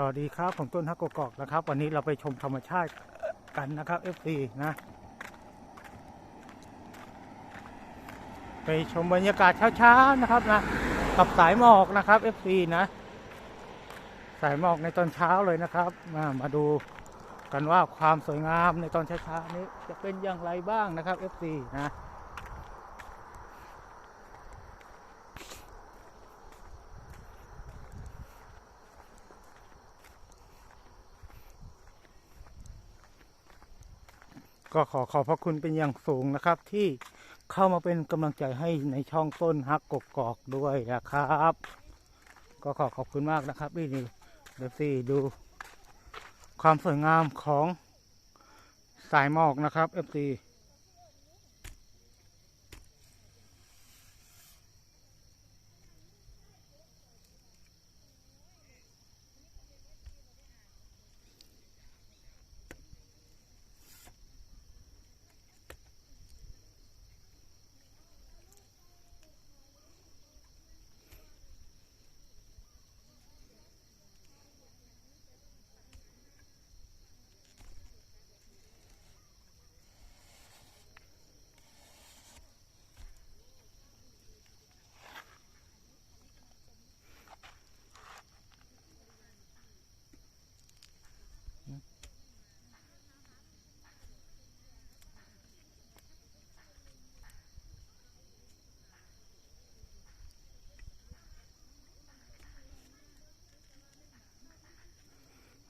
สวัสดีครับผมต้นฮักกกอกนะครับ วันนี้เราไปชมธรรมชาติกันนะครับ FC นะ ไปชมบรรยากาศเช้าๆนะครับนะกับสายหมอกนะครับ FC นะ สายหมอกในตอนเช้าเลยนะครับมามาดูกันว่าความสวยงามในตอนเช้าๆนี้จะเป็นอย่างไรบ้างนะครับ FC นะ ก็ขอขอบพระคุณเป็นอย่างสูงนะครับ ที่เข้ามาเป็นกำลังใจให้ในช่องต้นฮักกกอกด้วยนะครับ ก็ขอขอบคุณมากนะครับนี่นี่เดี๋ยวสิดู ความสวยงามของสายหมอกนะครับ FC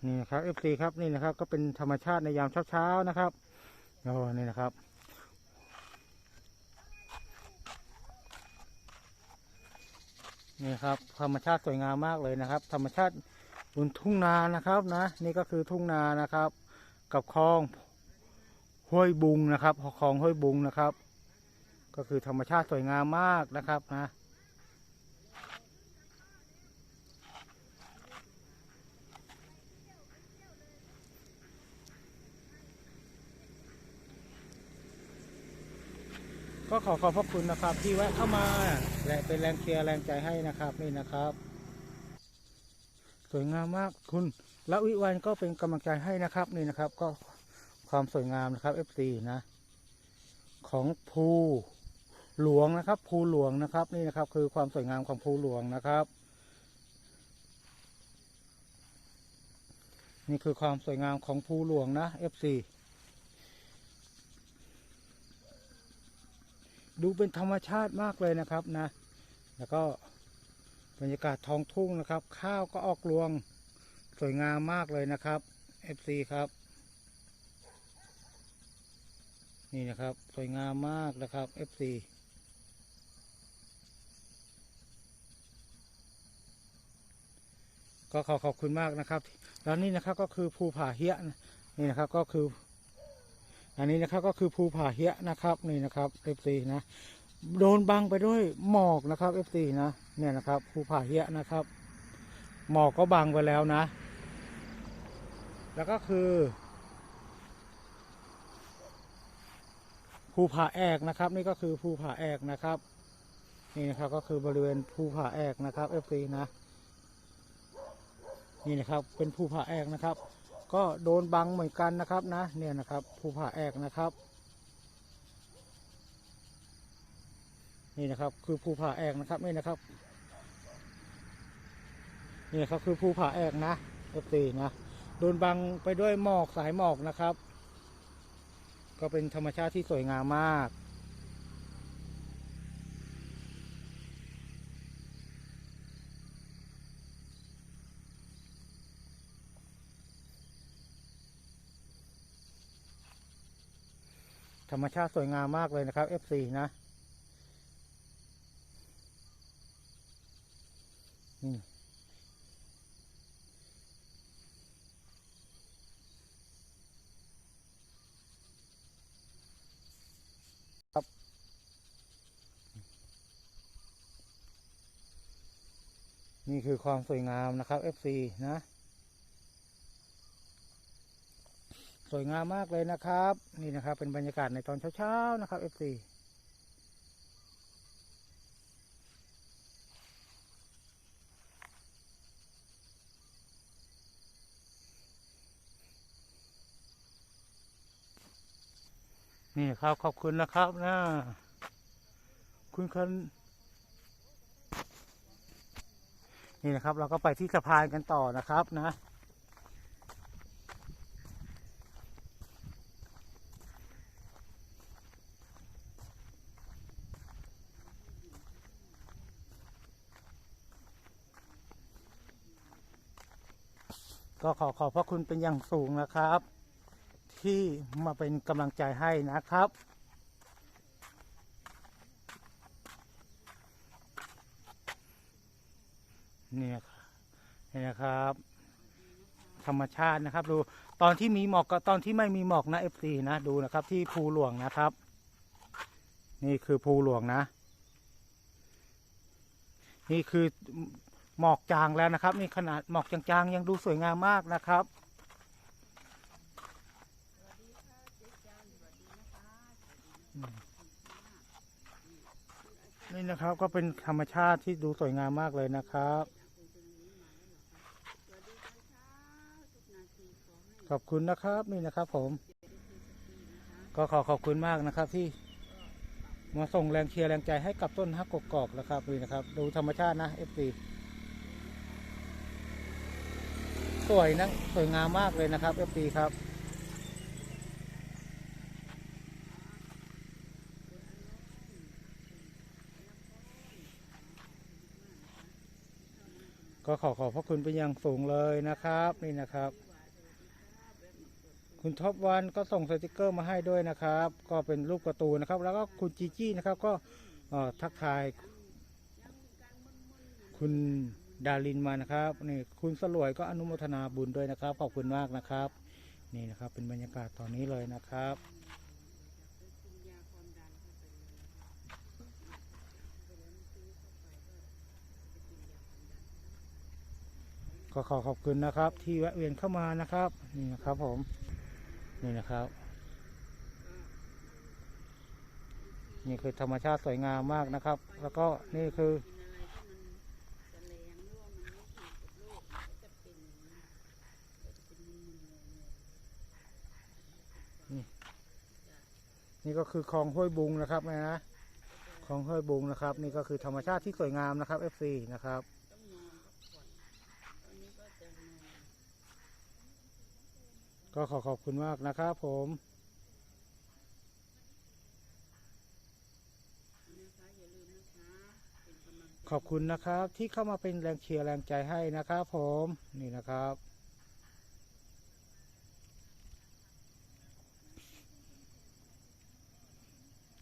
นี่นะครับ FC ครับนี่นะครับ ก็เป็นธรรมชาติในยามเช้าๆนะครับโอ้นี่นะครับนี่ครับ ธรรมชาติสวยงามมากเลยนะครับ ธรรมชาติบนทุ่งนานะครับนะ นี่ก็คือทุ่งนานะครับ กับคลองห้วยบุงนะครับคลองห้วยบุงนะครับ ก็คือธรรมชาติสวยงามมากนะครับนะ ก็ขอขอบพระคุณนะครับ ที่แวะเข้ามาและเป็นแรงเชียร์แรงใจให้นะครับนี่นะครับ สวยงามมากคุณละวิวันก็เป็นกำลังใจให้นะครับนี่นะครับ ก็ความสวยงามนะครับ FC นะ ของภูหลวงนะครับ ภูหลวงนะครับ นี่นะครับ คือความสวยงามของภูหลวงนะครับ นี่คือความสวยงามของภูหลวงนะ FC ดูเป็นธรรมชาติมากเลยนะครับนะ แล้วก็บรรยากาศท้องทุ่งนะครับ ข้าวก็ออกรวงสวยงามมากเลยนะครับ FC ครับ นี่นะครับ สวยงามมากนะครับ FC ก็ขอขอบคุณมากนะครับ แล้วนี่นะครับก็คือภูผาเฮียนนี่นะครับก็คือ อันนี้นะครับก็คือภูผาเฮียนะครับนี่นะครับ FC นะโดนบังไปด้วยหมอกนะครับ FC นะเนี่ยนะครับภูผาเฮียนะครับ หมอกก็บังไปแล้วนะ แล้วก็คือภูผาแอกนะครับ นี่ก็คือภูผาแอกนะครับนี่นะครับก็คือบริเวณภูผาแอกนะครับ FC นะนี่นะครับเป็นภูผาแอกนะครับ ก็โดนบังเหมือนกันนะครับนะเนี่ยนะครับภูผาแอกนะครับ นี่นะครับคือภูผาแอกนะครับนี่นะครับนี่นะครับคือภูผาแอกนะเอฟซีนะโดนบังไปด้วยหมอกสายหมอกนะครับ ก็เป็นธรรมชาติที่สวยงามมาก ธรรมชาติสวยงามมากเลยนะครับ F4 นะนี่ครับ นี่คือความสวยงามนะครับ F4 นะ สวยงามมากเลยนะครับ นี่นะครับ เป็นบรรยากาศในตอนเช้าๆนะครับ FC นี่ครับขอบคุณนะครับนะคุณคันนี่นะครับ เราก็ไปที่สะพานกันต่อนะครับนะ ก็ขอขอบพระคุณเป็นอย่างสูงนะครับ ที่มาเป็นกำลังใจให้นะครับ นี่นะครับนี่นะครับ ธรรมชาตินะครับ ดูตอนที่มีหมอกกับตอนที่ไม่มีหมอกนะเอฟซีนะดูนะครับ ที่ภูหลวงนะครับ นี่คือภูหลวงนะ นี่คือ หมอกจางแล้วนะครับ นี่ขนาดหมอกจางๆยังดูสวยงามมากนะครับนี่นะครับก็เป็นธรรมชาติที่ดูสวยงามมากเลยนะครับ ขอบคุณนะครับนี่นะครับผม ก็ขอขอบคุณมากนะครับที่มาส่งแรงเชียร์แรงใจให้กับต้นฮักกกอกนะครับนี่นะครับ ดูธรรมชาตินะเอฟซี สวยนะสวยงามมากเลยนะครับเอฟซีครับก็ขอขอบพระคุณเป็นอย่างสูงเลยนะครับ นี่นะครับ คุณท็อปวันก็ส่งสติกเกอร์มาให้ด้วยนะครับ ก็เป็นรูปกร์ตูนนะครับ แล้วก็คุณจีจี้นะครับ ก็ทักทาย คุณ ดารินมานะครับนี่คุณสลวยก็อนุโมทนาบุญด้วยนะครับ ขอบคุณมากนะครับ นี่นะครับเป็นบรรยากาศตอนนี้เลยนะครับก็ขอขอบคุณนะครับ ที่แวะเวียนเข้ามานะครับ นี่นะครับผมนี่นะครับ นี่คือธรรมชาติสวยงามมากนะครับ แล้วก็นี่คือ นี่ก็คือคลองห้วยบุงนะครับนะนะคลองห้วยบุงนะครับ นี่ก็คือธรรมชาติที่สวยงามนะครับ FC นะครับก็ขอขอบคุณมากนะครับผมขอบคุณนะครับที่เข้ามาเป็นแรงเชียร์แรงใจให้นะครับผมนี่นะครับ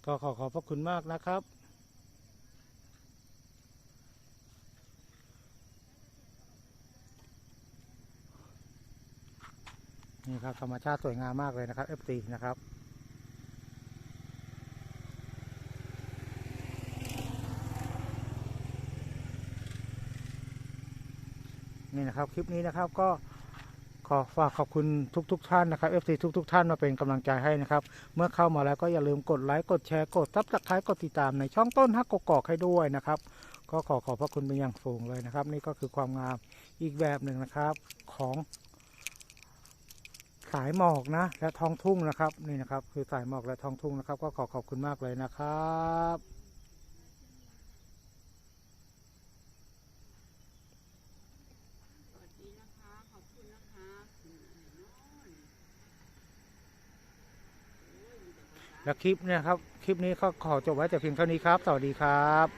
ก็ขอขอบพระคุณมากนะครับนี่ครับธรรมชาติสวยงามมากเลยนะครับ FT นะครับนี่นะครับคลิปนี้นะครับก็ ขอฝากขอบคุณทุกๆทท่านนะครับ FC ทุกๆทท่านมาเป็นกำลังใจให้นะครับ เมื่อเข้ามาแล้วก็อย่าลืมกดไลค์กดแชร์กดซับสไครต์กดติดตามในช่องต้นฮักกกอกให้ด้วยนะครับ ก็ขอขอบพระคุณเป็นอย่างสูงเลยนะครับ นี่ก็คือความงามอีกแบบหนึ่งนะครับของสายหมอกนะ และท้องทุ่งนะครับนี่นะครับ คือสายหมอกและท้องทุ่งนะครับ ก็ขอขอบคุณมากเลยนะครับ สวัสดีนะคะ ขอบคุณนะคะคุณอะไรเนาะโอ้ยมีแต่ภาษา และคลิปเนี่ยครับ คลิปนี้ก็ขอจบไว้แต่เพียงเท่านี้ครับ สวัสดีครับ